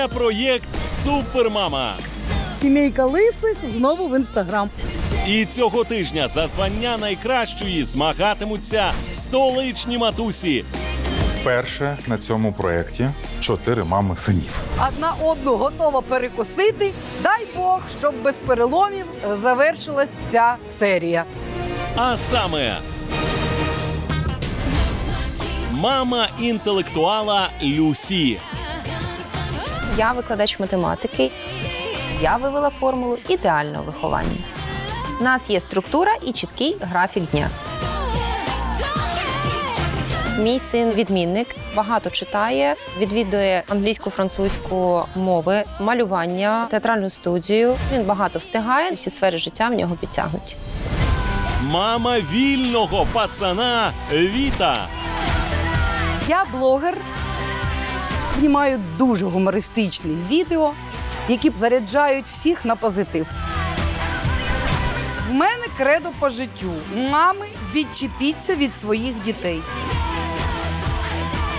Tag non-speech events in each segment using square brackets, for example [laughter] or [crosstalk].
Це проєкт Супермама. Сімейка лисих знову в інстаграм. І цього тижня за звання найкращої змагатимуться столичні матусі. Вперше на цьому проєкті чотири мами синів. Одна одну готова перекусити. Дай Бог, щоб без переломів завершилась ця серія. А саме мама інтелектуала Люсі. Я викладач математики. Я вивела формулу ідеального виховання. У нас є структура і чіткий графік дня. Мій син відмінник, багато читає, відвідує англійську, французьку мови, малювання, театральну студію. Він багато встигає, всі сфери життя в нього підтягнуті. Мама вільного пацана Віта. Я блогер, знімаю дуже гумористичні відео, які заряджають всіх на позитив. В мене кредо по життю. Мами, відчепіться від своїх дітей.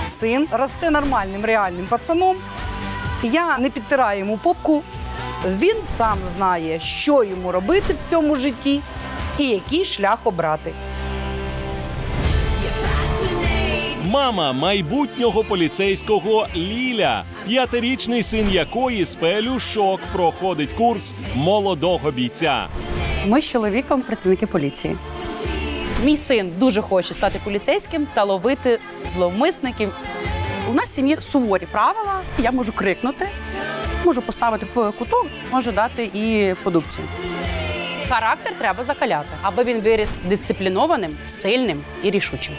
Син росте нормальним реальним пацаном. Я не підтираю йому попку. Він сам знає, що йому робити в цьому житті і який шлях обрати. Мама майбутнього поліцейського Ліля, п'ятирічний син якої з пелюшок проходить курс молодого бійця. Ми з чоловіком працівники поліції. Мій син дуже хоче стати поліцейським та ловити зловмисників. У нас в сім'ї суворі правила. Я можу крикнути, можу поставити в куток, можу дати і по дубці. Характер треба закаляти, аби він виріс дисциплінованим, сильним і рішучим.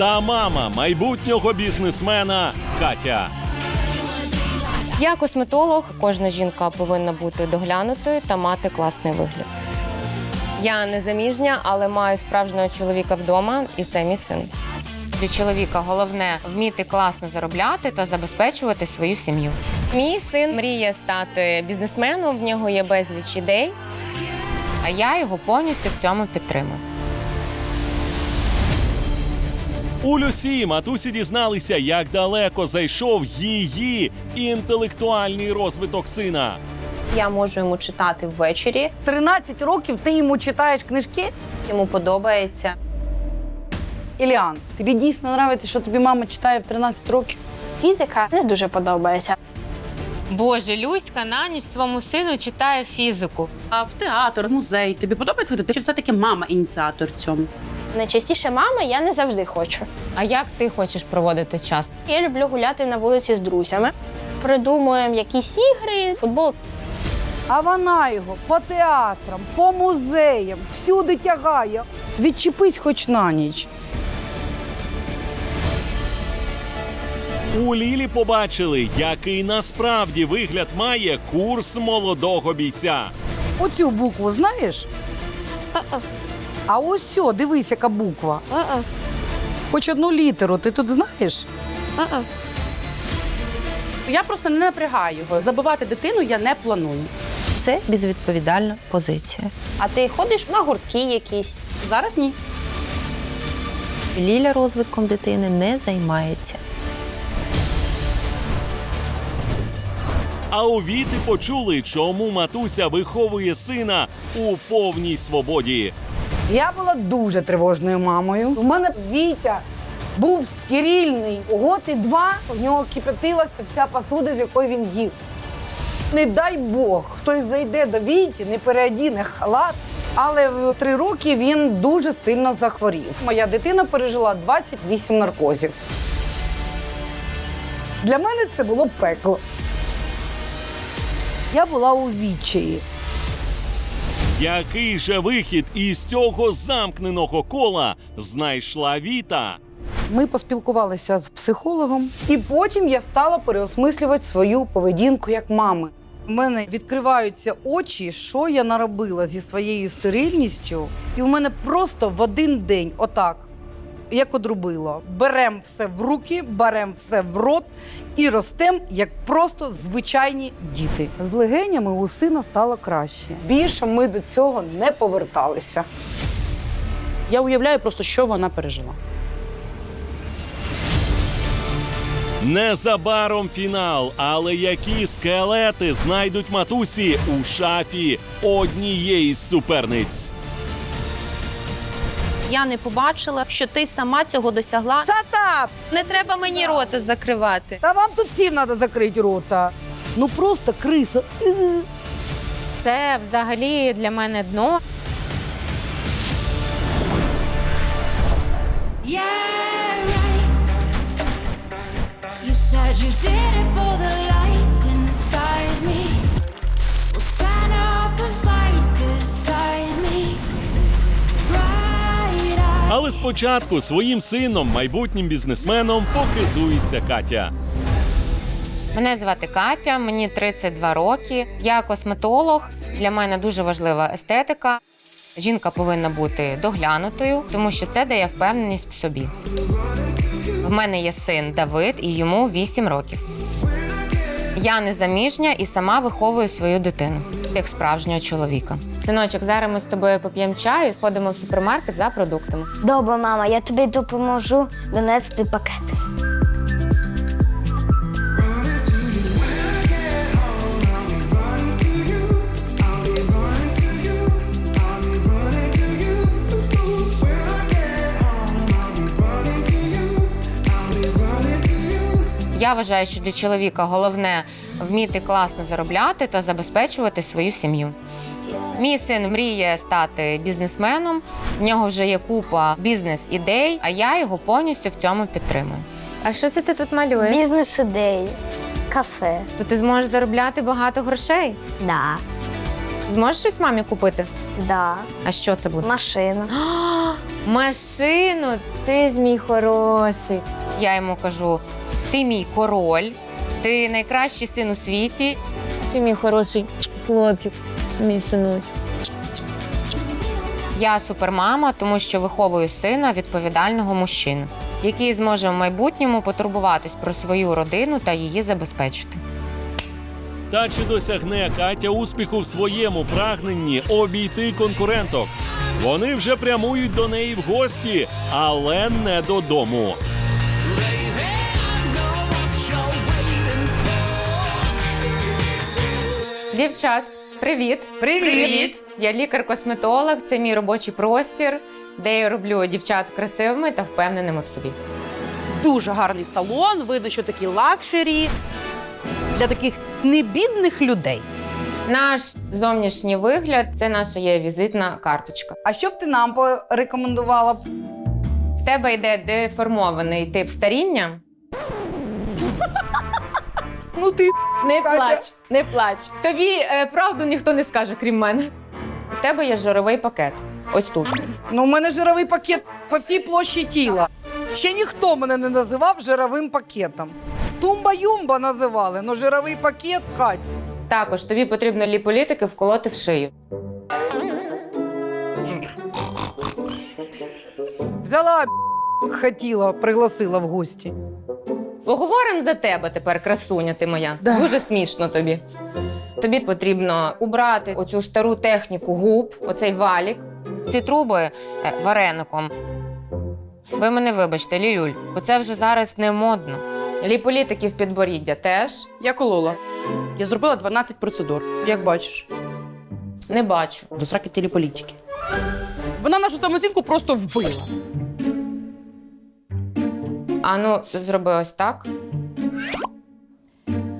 Та мама майбутнього бізнесмена Катя. Я косметолог. Кожна жінка повинна бути доглянутою та мати класний вигляд. Я не заміжня, але маю справжнього чоловіка вдома, і це мій син. Для чоловіка головне вміти класно заробляти та забезпечувати свою сім'ю. Мій син мріє стати бізнесменом, в нього є безліч ідей, а я його повністю в цьому підтримую. У Люсі матусі дізналися, як далеко зайшов її інтелектуальний розвиток сина. Я можу йому читати ввечері. 13 років ти йому читаєш книжки. Йому подобається. Іліан, тобі дійсно подобається, що тобі мама читає в 13 років? Фізика не дуже подобається. Боже, Люська на ніч своєму сину читає фізику. А в театр, музей тобі подобається ходити? Чи все-таки мама ініціатор в цьому? Найчастіше мама я не завжди хочу. А як ти хочеш проводити час? Я люблю гуляти на вулиці з друзями. Придумуємо якісь ігри, футбол. А вона його по театрам, по музеям, всюди тягає. Відчепись хоч на ніч. У Лілі побачили, який насправді вигляд має курс молодого бійця. Оцю букву знаєш? А ось сьо, дивись, яка буква. Хоч одну літеру, ти тут знаєш? Я просто не напрягаю його. Забивати дитину я не планую. Це безвідповідальна позиція. А ти ходиш на гуртки якісь. Зараз ні. Ліля розвитком дитини не займається. А у Віти почули, чому матуся виховує сина у повній свободі. Я була дуже тривожною мамою. У мене Вітя був стерильний. Год і два в нього кипятилася вся посуда, з якої він їв. Не дай Бог, хтось зайде до Віті, не переодіне халат. Але в три роки він дуже сильно захворів. Моя дитина пережила 28 наркозів. Для мене це було пекло. Я була у відчаї. Який же вихід із цього замкненого кола знайшла Віта? Ми поспілкувалися з психологом, і потім я стала переосмислювати свою поведінку як мами. У мене відкриваються очі, що я наробила зі своєю стерильністю, і в мене просто в один день, отак, як одрубило, берем все в руки, берем все в рот і ростем як просто звичайні діти. З легенями у сина стало краще. Більше ми до цього не поверталися. Я уявляю просто, що вона пережила. Незабаром фінал, але які скелети знайдуть матусі у шафі однієї з суперниць. Я не побачила, що ти сама цього досягла. Шатап! Не треба мені рота закривати. Та вам тут всім треба закрити рота. Ну просто криса. Це взагалі для мене дно. Yeah, right. You said you did it for the lights inside me. Але спочатку своїм сином, майбутнім бізнесменом, похизується Катя. Мене звати Катя, мені 32 роки. Я косметолог. Для мене дуже важлива естетика. Жінка повинна бути доглянутою, тому що це дає впевненість в собі. В мене є син Давид, і йому 8 років. Я незаміжня і сама виховую свою дитину як справжнього чоловіка. Синочок, зараз ми з тобою поп'ємо чаю і сходимо в супермаркет за продуктами. Добре, мама, я тобі допоможу донести пакети. Я вважаю, що для чоловіка головне вміти класно заробляти та забезпечувати свою сім'ю. Мій син мріє стати бізнесменом. В нього вже є купа бізнес-ідей, а я його повністю в цьому підтримую. А що це ти тут малюєш? Бізнес-ідеї, кафе. То ти зможеш заробляти багато грошей. Да, Зможеш щось мамі купити? да. А що це буде? Машина. [gasps] Машину, ти ж мій хороший. Я йому кажу: ти мій король, ти найкращий син у світі. Ти мій хороший хлопчик, мій синочок. Я супермама, тому що виховую сина відповідального мужчину, який зможе в майбутньому потурбуватись про свою родину та її забезпечити. Та чи досягне Катя успіху в своєму прагненні обійти конкуренток? Вони вже прямують до неї в гості, але не додому. Дівчат, привіт! Привіт! Я лікар-косметолог. Це мій робочий простір, де я роблю дівчат красивими та впевненими в собі. Дуже гарний салон, видно, що такі лакшері для таких небідних людей. Наш зовнішній вигляд це наша є візитна карточка. А що б ти нам порекомендувала? В тебе йде деформований тип старіння. Ну ти Не Катя. плач, не плач. Тобі е, правду ніхто не скаже, крім мене. В тебе є жировий пакет. Ось тут. ну у мене жировий пакет по всій площі тіла. Ще ніхто мене не називав жировим пакетом. Тумба-юмба називали, але жировий пакет Кать. Також тобі потрібно ліполітики вколоти в шию. Взяла б**, хотіла, пригласила в гості. Поговоримо за тебе тепер, красуня ти моя. Да. Дуже смішно тобі. Тобі потрібно убрати оцю стару техніку губ, оцей валік, ці труби е, вареником. Ви мене вибачте, Лілюль, бо це вже зараз не модно. Ліполітиків підборіддя теж Я колола. Я зробила 12 процедур, як бачиш, не бачу. до сраки телеполітики. Вона нашу самооцінку просто вбила. А ну, зроби ось так.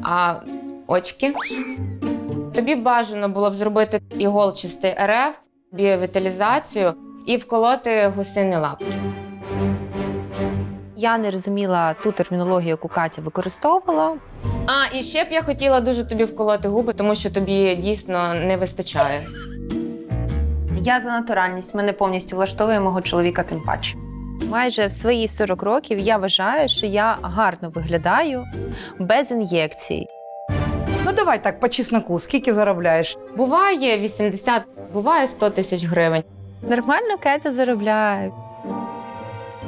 А очки. Тобі бажано було б зробити іголчастий РФ, біовіталізацію і вколоти гусині лапки. Я не розуміла ту термінологію, яку Катя використовувала. А, і ще б я хотіла дуже тобі вколоти губи, тому що тобі дійсно не вистачає. Я за натуральність мене повністю влаштовує мого чоловіка тим паче. Майже в свої 40 років я вважаю, що я гарно виглядаю без ін'єкцій. Ну давай так, по чесноку, скільки заробляєш? Буває 80, буває 100 тисяч гривень. Нормально Кетя заробляє.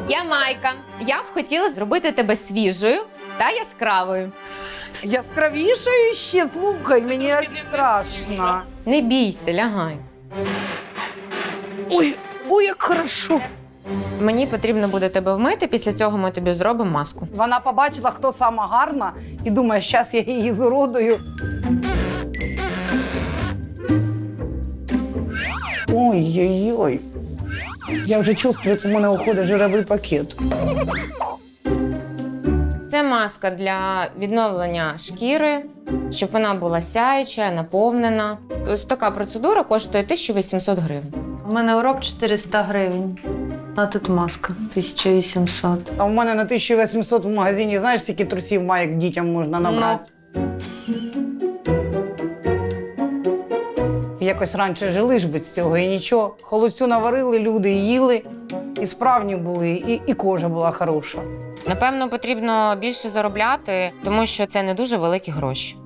Я Майка. Я б хотіла зробити тебе свіжою та яскравою. Яскравішою ще, слухай, мені аж страшно. Не бійся, лягай. Ой, ой, як хорошо. Мені потрібно буде тебе вмити. Після цього ми тобі зробимо маску. Вона побачила, хто сама гарна, і думає, зараз я її зуродую. Ой-ой-ой. Я вже чувствую, як у мене уходить жировий пакет. Це маска для відновлення шкіри, щоб вона була сяюча, наповнена. Ось така процедура коштує 1800 гривень. У мене урок 400 гривень. А тут маска 1800. А в мене на 1800 в магазині, знаєш, скільки трусів майок дітям можна набрати. Якось раніше жили ж без цього і нічого. Холодцю наварили, люди їли, і справні були, і, і кожа була хороша. Напевно, потрібно більше заробляти, тому що це не дуже великі гроші.